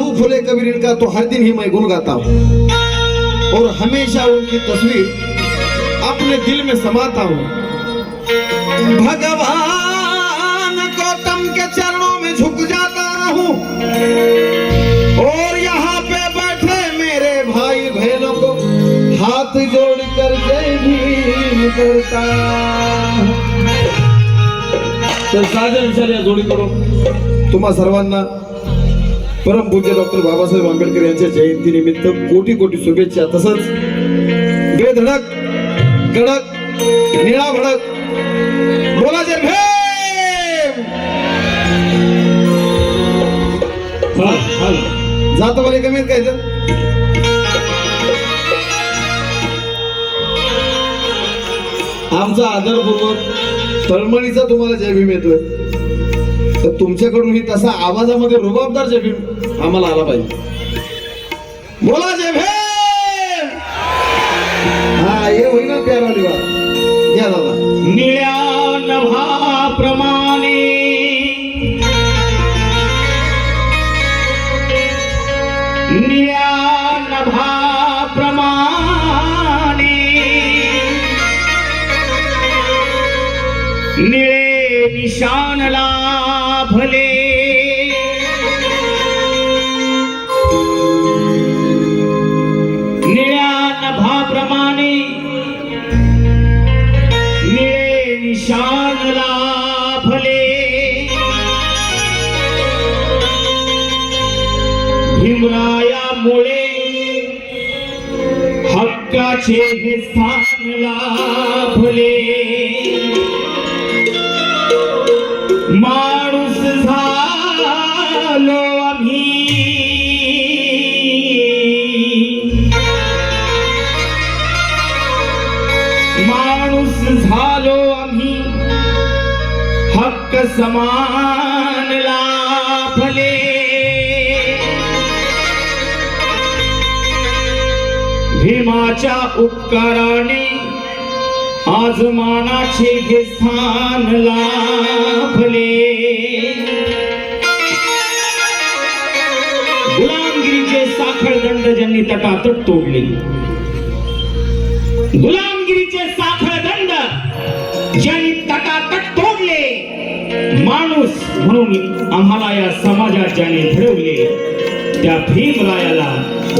हूँ फुले कबीर इनका तो हर दिन ही मैं गुण गाता हूँ और हमेशा उनकी तस्वीर अपने दिल में समाता हूँ भगवान गौतम के चरणों में झुक जाता हूँ और यहाँ पे बैठे मेरे भाई बहनों को हाथ जोड़ कर जय भी करता तो साजन जोडी करो तुम्हारा सर्वांना परमपूज्य डॉक्टर बाबासाहेब आंबेडकर यांच्या जयंतीनिमित्त कोटी कोटी शुभेच्छा तसंच बेधडक कडक निळा भडक बोलाचे भे जातो मला कमीत काय तर आमचा आदरपूर्वक तळमळीचा तुम्हाला जय भीम येतोय तर तुमच्याकडून ही तसा आवाजामध्ये रुबाबदार जे भीम आम्हाला आला पाहिजे बोला जे भे हा हे होईना प्यारा निवा या दादा निळ्या está प्रेमाच्या उपकाराने आज मानाचे हे स्थान लाभले गुलामगिरीचे साखळदंड ज्यांनी तटातट तोडले गुलामगिरीचे साखळदंड ज्यांनी तटातट तोडले माणूस म्हणून आम्हाला या समाजात ज्याने घडवले त्या भीमरायाला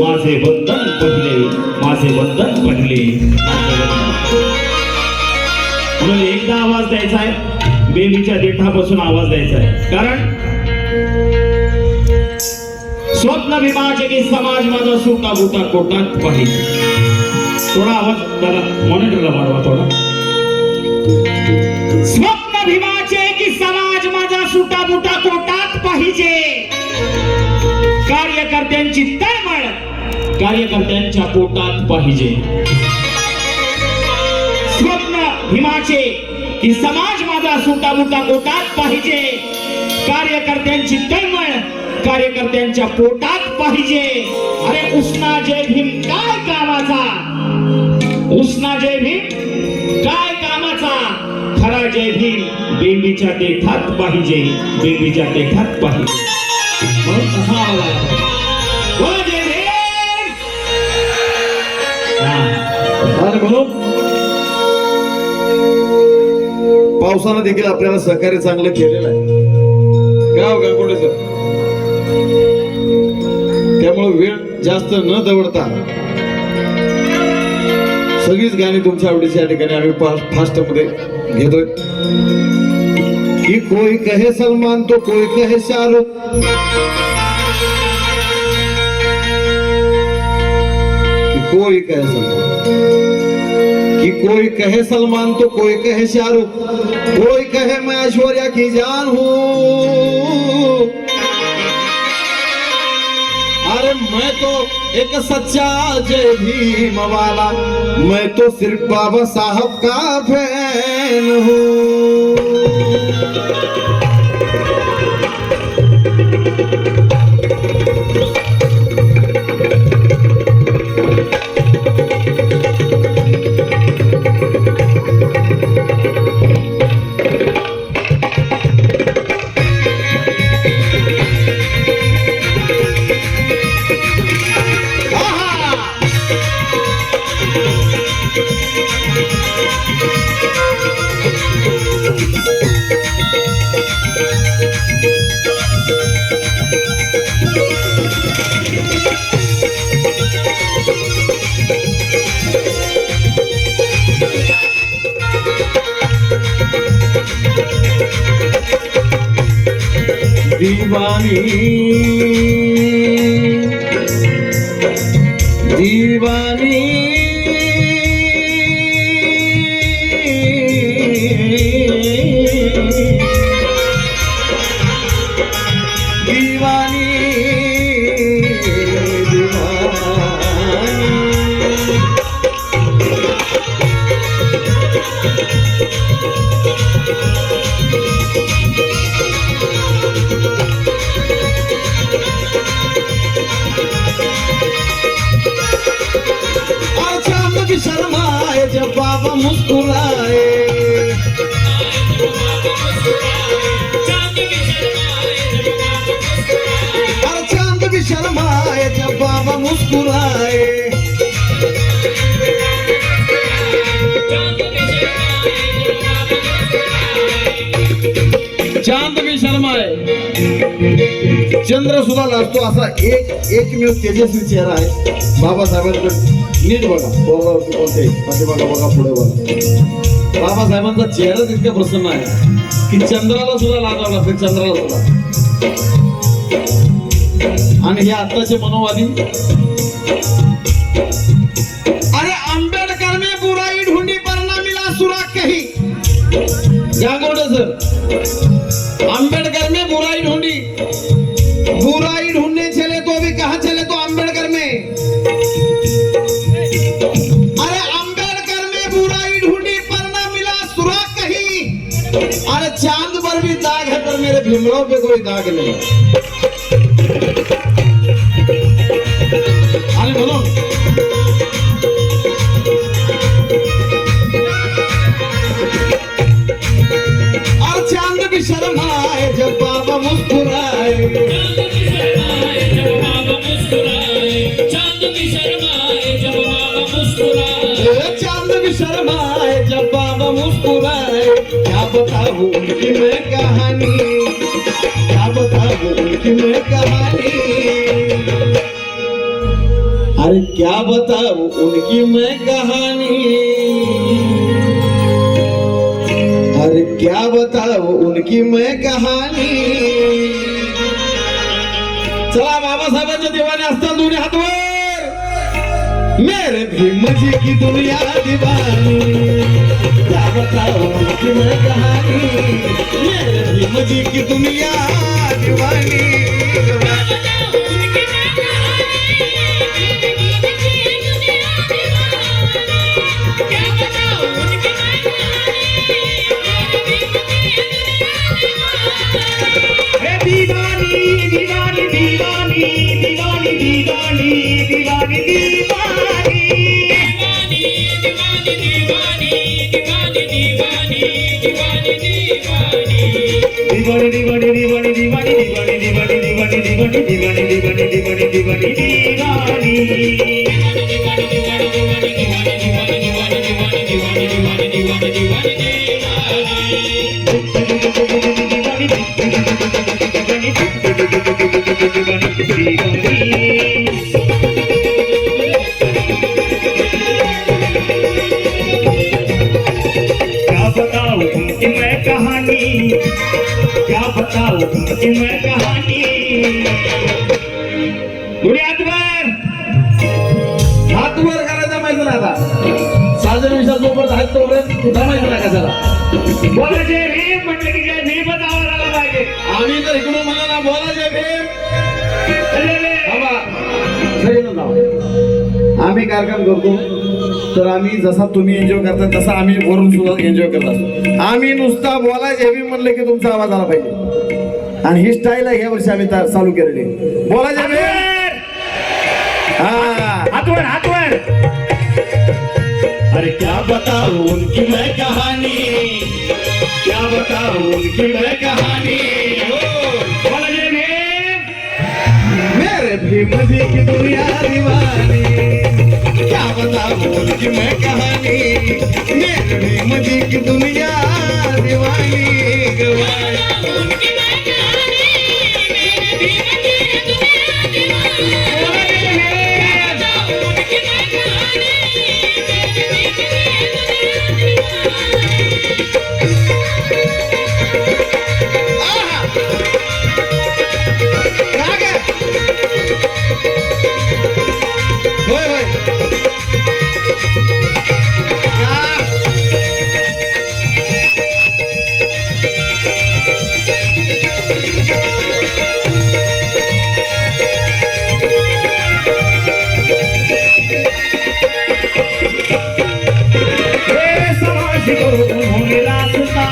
माझे वंदन पडले माझे वंदन पडले म्हणून एकदा आवाज द्यायचा आहे बेबीच्या देठापासून आवाज द्यायचा आहे कारण स्वप्न की समाज माझा सुटा बुटा कोटात पाहिजे थोडा आवाज त्याला मॉनिटरला वाढवा थोडा स्वप्न विभाजे की समाज माझा सुटा बुटा कोटात पाहिजे कार्यकर्त्यांची तळमळ कार्यकर्त्यांच्या पोटात पाहिजे स्वप्न हिमाचे की समाज माझा मुटा पोटात पाहिजे कार्यकर्त्यांची तळमळ कार्यकर्त्यांच्या पोटात पाहिजे अरे उष्णा जय भीम काय कामाचा उष्णा जय भीम काय कामाचा खरा जय भीम बेबीच्या देठात पाहिजे बेबीच्या देठात पाहिजे असा आवाज पावसानं देखील आपल्याला सहकार्य चांगलं केलेलं आहे गाव गाकुडे सर त्यामुळे वेळ जास्त न दवडता सगळीच गाणी तुमच्या आवडीची या ठिकाणी आम्ही फास्ट मध्ये घेतोय की कोई कहे सलमान तो कोई कहे शाहरुख कोई कहे सलमान कि कोई कहे सलमान तो कोई कहे शाहरुख कोई कहे मैं ऐश्वर्या की जान हूँ अरे मैं तो एक सच्चा जय भीम वाला मैं तो सिर्फ बाबा साहब का फैन हूँ बाबा मुस्कुराए हर चांद भी शर्माए जब बाबा मुस्कुराए चांद भी शर्माए चंद्र सुद्धा लागतो असा एक एकमेव तेजस्वी चेहरा आहे बाबासाहेबांकडे नीट बघा कोणते म्हणजे बघा बघा पुढे बघा बाबासाहेबांचा चेहराच इतका प्रसन्न आहे की चंद्राला सुद्धा लाजावला लागते चंद्राला सुद्धा आणि हे आत्ताचे मनोवादी अरे आंबेडकर मे बुराई ढुंडी पर मिला सुराग काही क्या गोटे सर आंबेडकर मे बुराई ढुंडी बुराई ढुंडी जुमलों पे कोई दाग नहीं अरे जब बाबा मुस्कुराए मुस्कुराए क्या बताऊं मैं कहानी अरे क्या बताऊं उनकी मैं कहानी अरे क्या बताऊं उनकी मैं कहानी चला बाबासाहेबांच्या देवाने असताना दोन्ही हात मेरे भी जी की दुनिया दीवानी क्या बताओ कि कहानी मेरे भी जी की दुनिया दीवानी வடிவடிவே म्हटलं की जय भीम पाहिजे आम्ही तर इकडून म्हणा ना बोलायचे आम्ही कार्यक्रम करतो तर आम्ही जसा तुम्ही एन्जॉय करता तसा आम्ही वरून सुद्धा एन्जॉय करत असतो आम्ही नुसता बोलायचे भीम म्हणलं की तुमचा आवाज आला पाहिजे आणि ही स्टाईल आहे ह्या वर्षी आम्ही चालू केलेली हा हातवर हातवर अरे क्या बताऊ उनकी मैं कहानी क्या बताऊ उनकी मैं कहानी मेरे भी मजे की दुनिया दीवानी क्या बताऊं उनकी मैं कहानी मेरे भी मजे की दुनिया दीवानी गवानी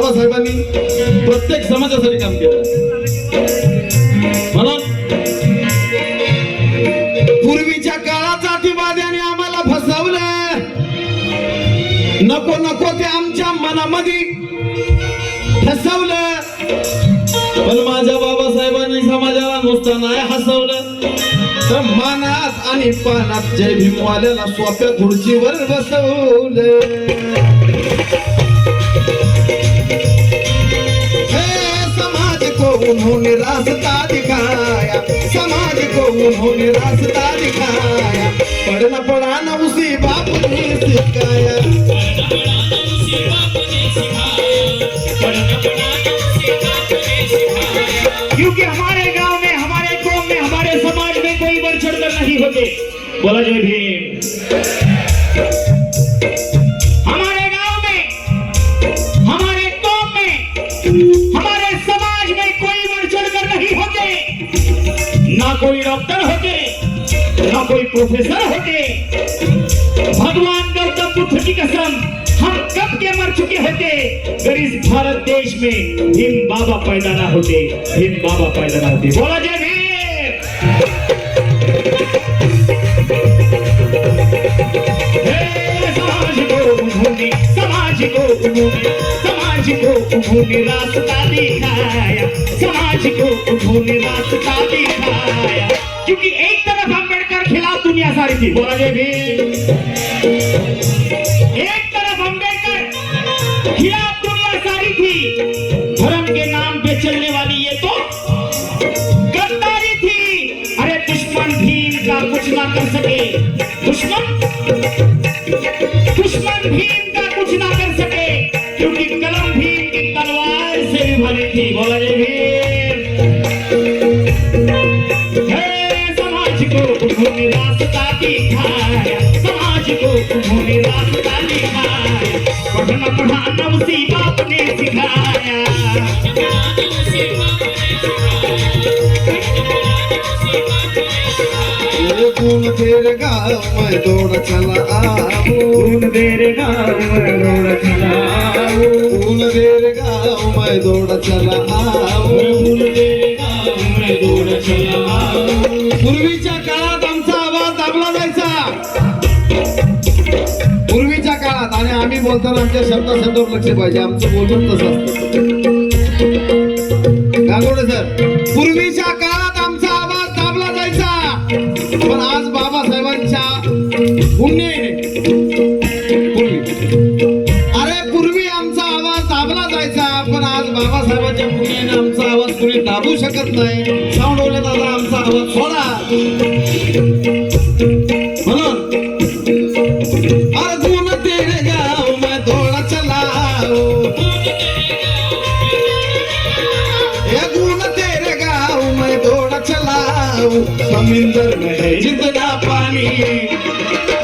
बाबासाहेबांनी प्रत्येक समाजासाठी काम केलं म्हणून पूर्वीच्या काळात जातीवाद्याने आम्हाला फसवलं नको नको ते आमच्या मनामध्ये फसवलं पण माझ्या बाबासाहेबांनी समाजाला नुसतं नाही हसवलं तर मानात आणि पानात जय भीमवाल्याला सोप्या खुर्चीवर बसवलं उन्होंने रास्ता दिखाया समाज को उन्होंने रास्ता दिखाया पढ़ना पढ़ाना उसी बाप ने सिखाया क्योंकि हमारे गांव में हमारे कौम में हमारे समाज में कोई बढ़ चढ़ नहीं होते बोला जय भीम कोई डॉक्टर होते ना कोई प्रोफेसर होते भगवान गौतम बुद्ध की कसम हम कब के मर चुके होते इस भारत देश में हिम बाबा पैदा ना होते हिम बाबा पैदा ना होते बोला जय समाज को उन्होंने समाज को उन्होंने रास्ता दिखाया क्योंकि एक तरफ अंबेडकर खिलाफ दुनिया सारी थी बोला जी भी एक तरफ अंबेडकर खिलाफ दुनिया सारी थी धर्म के नाम पे चलने वाली ये तो गद्दारी थी अरे दुश्मन भीम का कुछ ना कर सके दुश्मन दुश्मन भीम पढ़ना पढ़ाना दौड़ चला घूम देर गाँव में चला देर गाँव में दौड़ चला घूम देर गाँव कोणी बोलताना आमच्या शब्दासंदर लक्ष पाहिजे आमचं बोलून तसं असत सर पूर्वीच्या काळात आमचा आवाज दाबला जायचा पण आज बाबासाहेबांच्या पुण्य अरे पूर्वी आमचा आवाज दाबला जायचा पण आज बाबासाहेबांच्या पुण्याने आमचा आवाज कुणी दाबू शकत नाही साऊंड बोलत आमचा आवाज सोडा समिंदर में है जितना पानी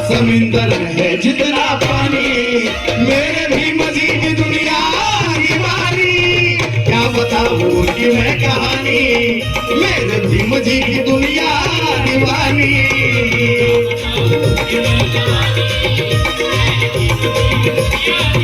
समिंदर में है जितना पानी मेरे भी मजीद दुनिया की बारी क्या बताऊँ कि मैं कहानी मेरे भी मजीद दुनिया दीवानी Yeah.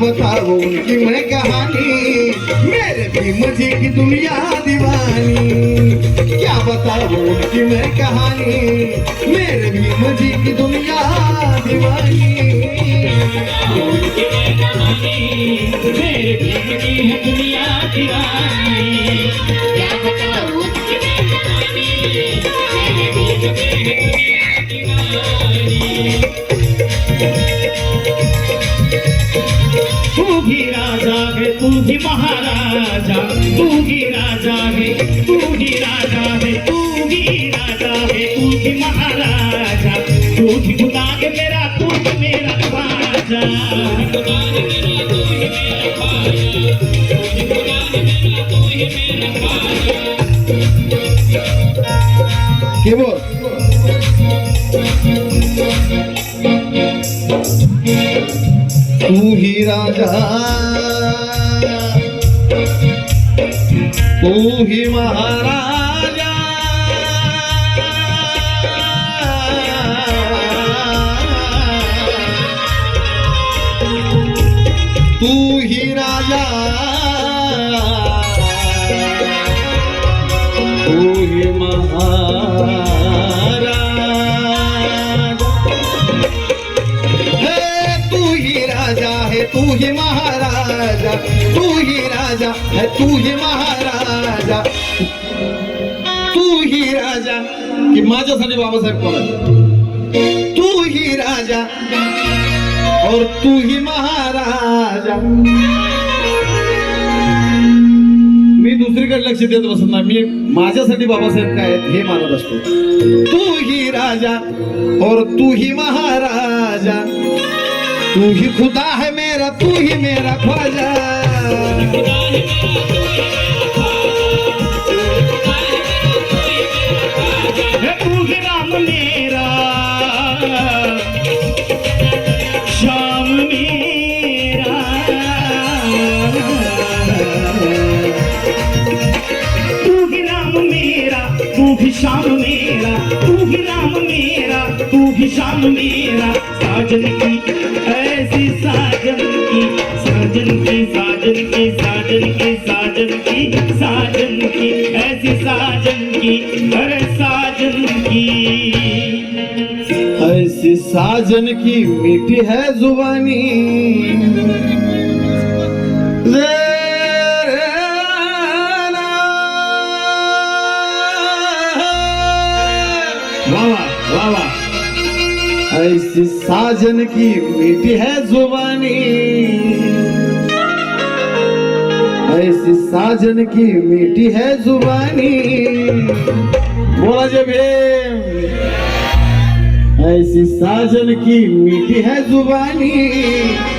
बताओ कि मैं कहानी मेरे भी मजे की दुनिया दीवानी क्या बताओ कि मैं कहानी मेरे भी मजे की दुनिया दीवानी मेरे दीवानी तू ही महाराजा तू ही राजा है तू ही राजा है तू ही राजा है तू ही महाराजा तू ही खुदा के मेरा तू ही मेरा राजा के बोल तू ही राजा तू ही महाराजा तू ही राजा तू ही महाराजा तू ही राजा है तू ही महाराजा तू ही राजा है तू ही महाराजा तू ही राजा की माझ्यासाठी बाबासाहेब कोण तू ही राजा और तू ही महाराजा मी दुसरीकडे लक्ष देत बसत ना मी माझ्यासाठी बाबासाहेब काय आहेत हे मानत असतो तू ही राजा और तू ही महाराजा तू ही खुदा है मेरा तू ही मेरा ख्वाजा तू ही राम ने शाम मेरा साजन की ऐसी साजन की साजन की साजन की साजन की साजन की साजन की ऐसी साजन की अरे साजन की ऐसी साजन की मीठी है जुबानी साजन की मीठी है जुबानी ऐसी साजन की मीठी है जुबानी बोला जब ऐसी साजन की मीठी है जुबानी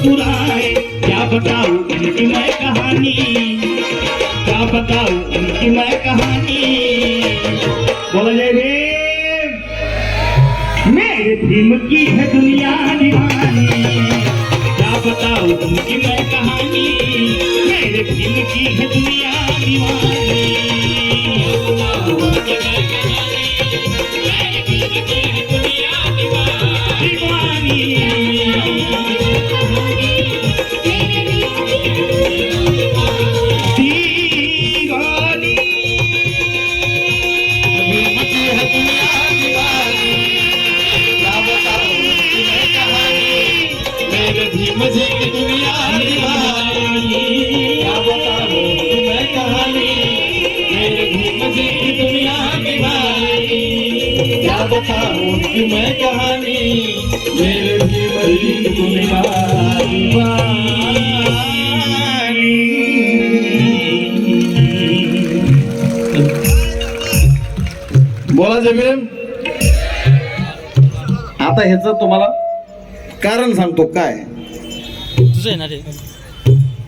मुस्कुराए क्या बताऊं उनकी मैं कहानी क्या बताऊं उनकी मैं कहानी बोले जय रे मेरे भीम की है दुनिया दीवानी क्या बताऊं उनकी मैं कहानी मेरे भीम की है दुनिया दीवानी कथा उनकी कहानी मेरे बोला जमीन आता ह्याच तुम्हाला कारण सांगतो काय येणार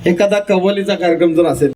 एखादा कव्वालीचा कार्यक्रम जर असेल